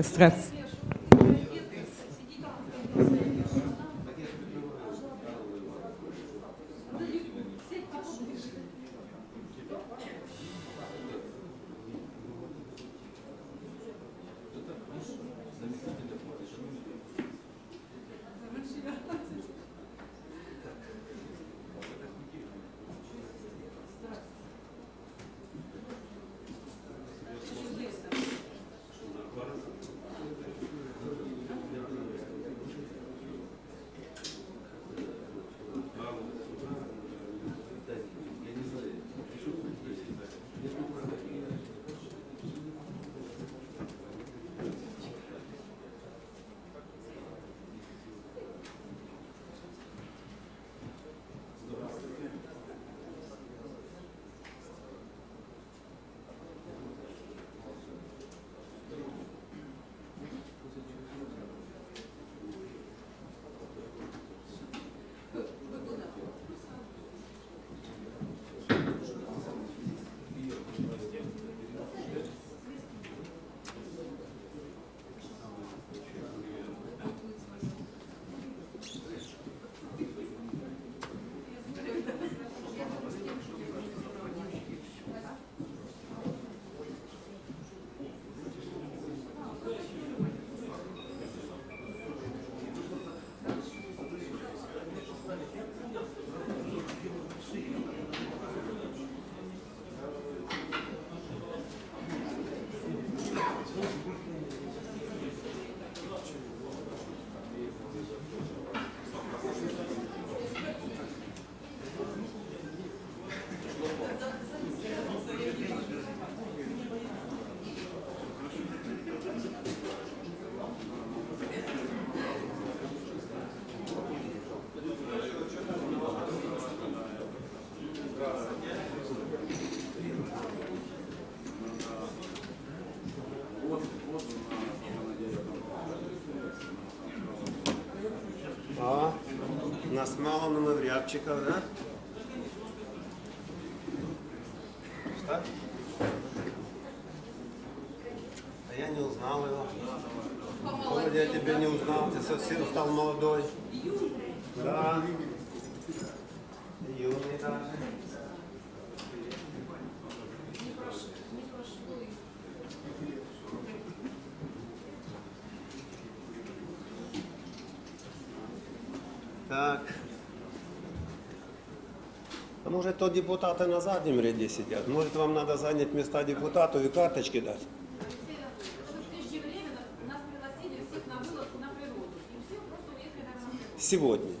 Stress. Нас мало номерябчиков, да? Что? А я не узнал его. Володя, я тебя не узнал, ты совсем стал молодой. Да. Юный даже. Так. А может, то депутаты на заднем ряде сидят? Может, вам надо занять места депутатов и карточки дать? Сегодня.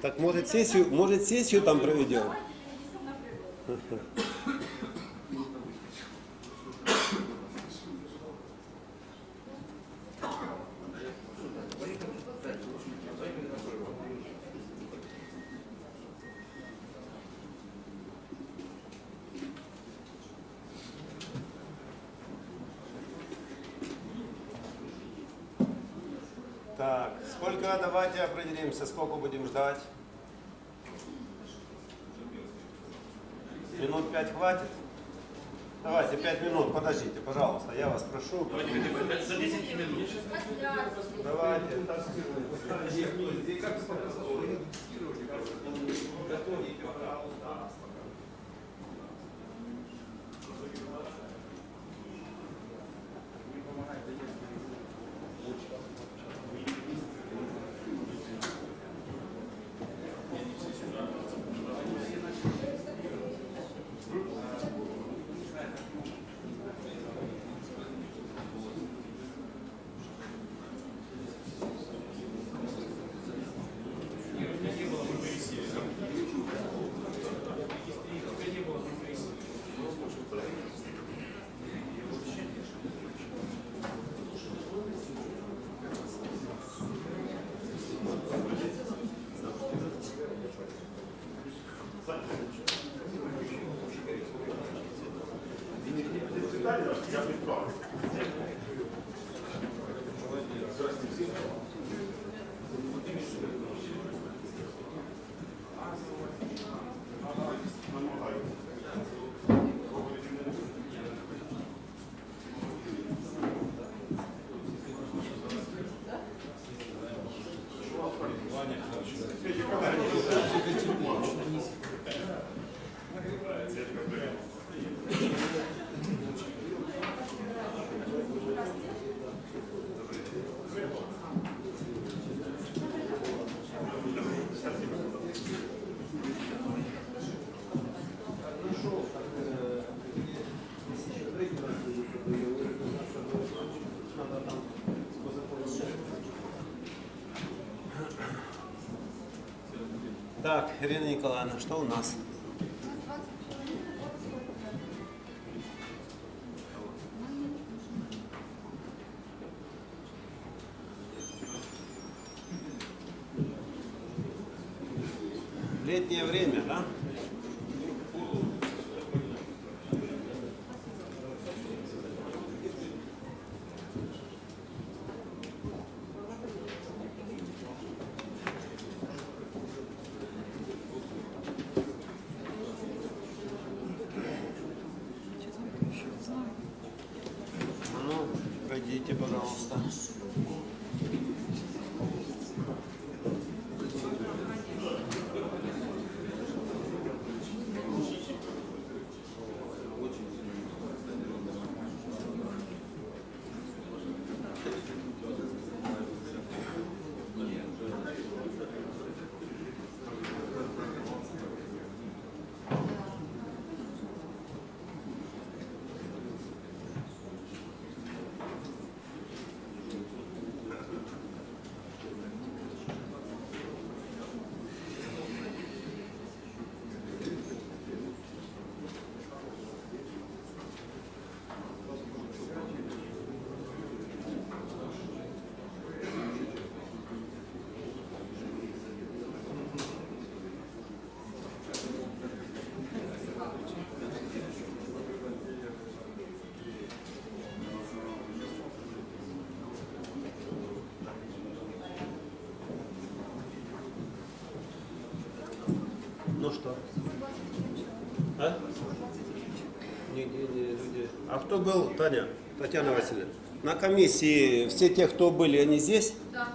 Так может сессию, может сессию там проведем? Так, сколько, давайте определимся, сколько будем ждать. Минут пять хватит? Давайте, пять минут, подождите, пожалуйста, я вас прошу. Давайте, за 10 минут. Давайте. Как Так, Ирина Николаевна, что у нас? Летнее время, да? А Ну, пройдите, пожалуйста. Что? А? Нигде не люди. А кто был, Таня, Татьяна Васильевна? На комиссии все те, кто были, они здесь? Да.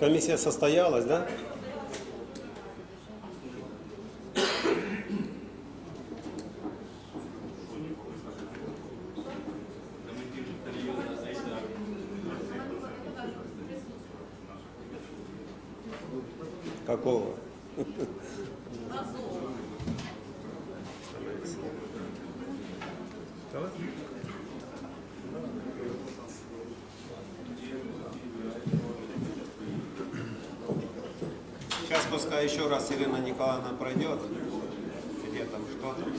Комиссия состоялась, да? Какого? Сейчас пускай еще раз Ирина Николаевна пройдет. Где там что там.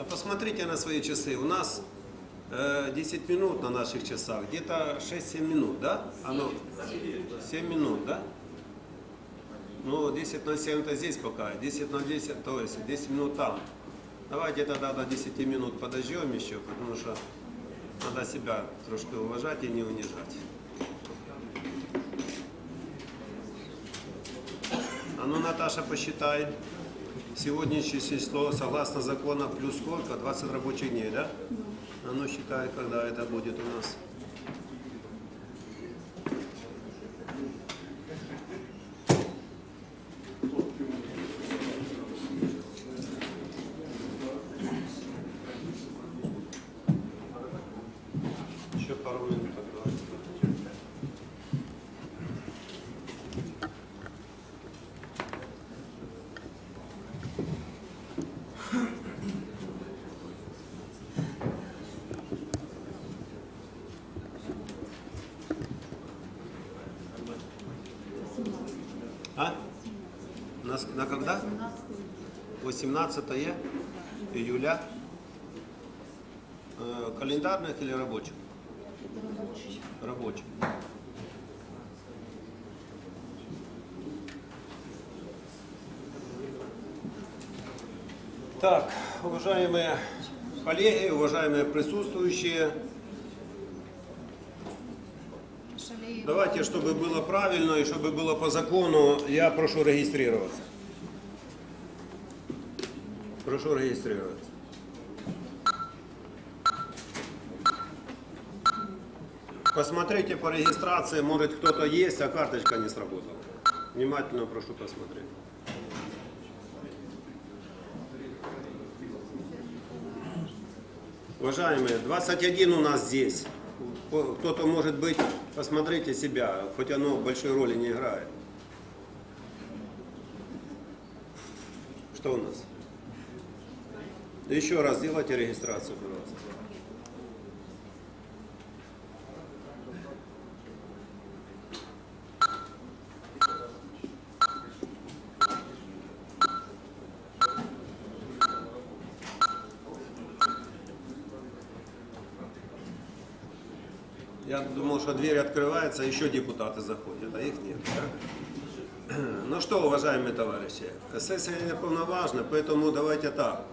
А посмотрите на свои часы. У нас э, 10 минут на наших часах. Где-то 6-7 минут, да? Оно 7 минут, да? Ну, 10 на 7 это здесь пока. 10 на 10, то есть 10 минут там. Давайте тогда до 10 минут подождем еще, потому что надо себя трошки уважать и не унижать. А ну, Наташа, посчитай. Сегодняшнее число, согласно закону, плюс сколько? 20 рабочих дней, да? А ну, считай, когда это будет у нас. Еще пару минут. тогда. А? На, когда? 18 июля. Э, календарных или рабочих? Рабочих. Так, уважаемые коллеги, уважаемые присутствующие, давайте, чтобы было правильно и чтобы было по закону, я прошу регистрироваться. Прошу регистрироваться. Посмотрите по регистрации, может кто-то есть, а карточка не сработала. Внимательно прошу посмотреть. Уважаемые, 21 у нас здесь. Кто-то может быть, посмотрите себя, хоть оно большой роли не играет. Что у нас? Еще раз сделайте регистрацию, пожалуйста. Я думал, что дверь открывается, еще депутаты заходят, а их нет. да? Ну что, уважаемые товарищи, сессия неполноважна, поэтому давайте так,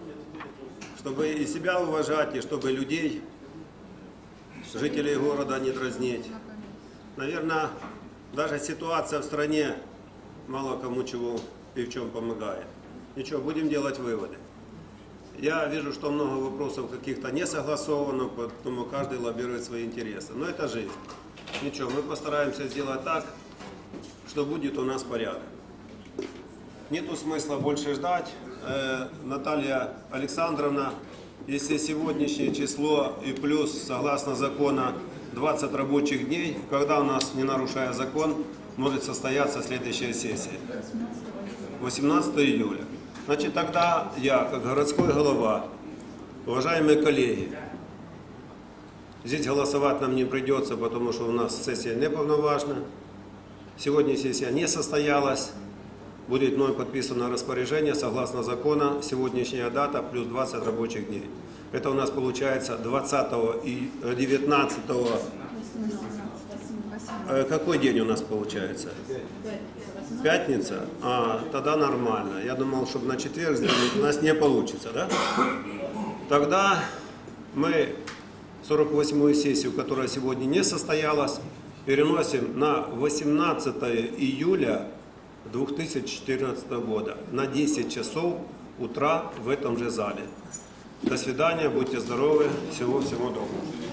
чтобы и себя уважать, и чтобы людей, жителей города не дразнить. Наверное, даже ситуация в стране мало кому чего и в чем помогает. Ничего, будем делать выводы. Я вижу, что много вопросов каких-то не согласовано, поэтому каждый лоббирует свои интересы. Но это жизнь. Ничего, мы постараемся сделать так, что будет у нас порядок. Нету смысла больше ждать. Э, Наталья Александровна, если сегодняшнее число и плюс, согласно закона, 20 рабочих дней, когда у нас, не нарушая закон, может состояться следующая сессия? 18 июля. Значит, тогда я, как городской голова, уважаемые коллеги, здесь голосовать нам не придется, потому что у нас сессия неполноважна. Сегодня сессия не состоялась. Будет мной подписано распоряжение согласно закона. Сегодняшняя дата плюс 20 рабочих дней. Это у нас получается 20 и э, 19 Э, Какой день у нас получается? Пятница? А, тогда нормально. Я думал, чтобы на четверг сделать, у нас не получится, да? Тогда мы 48-ю сессию, которая сегодня не состоялась, переносим на 18 июля 2014 года на 10 часов утра в этом же зале. До свидания, будьте здоровы, всего-всего доброго.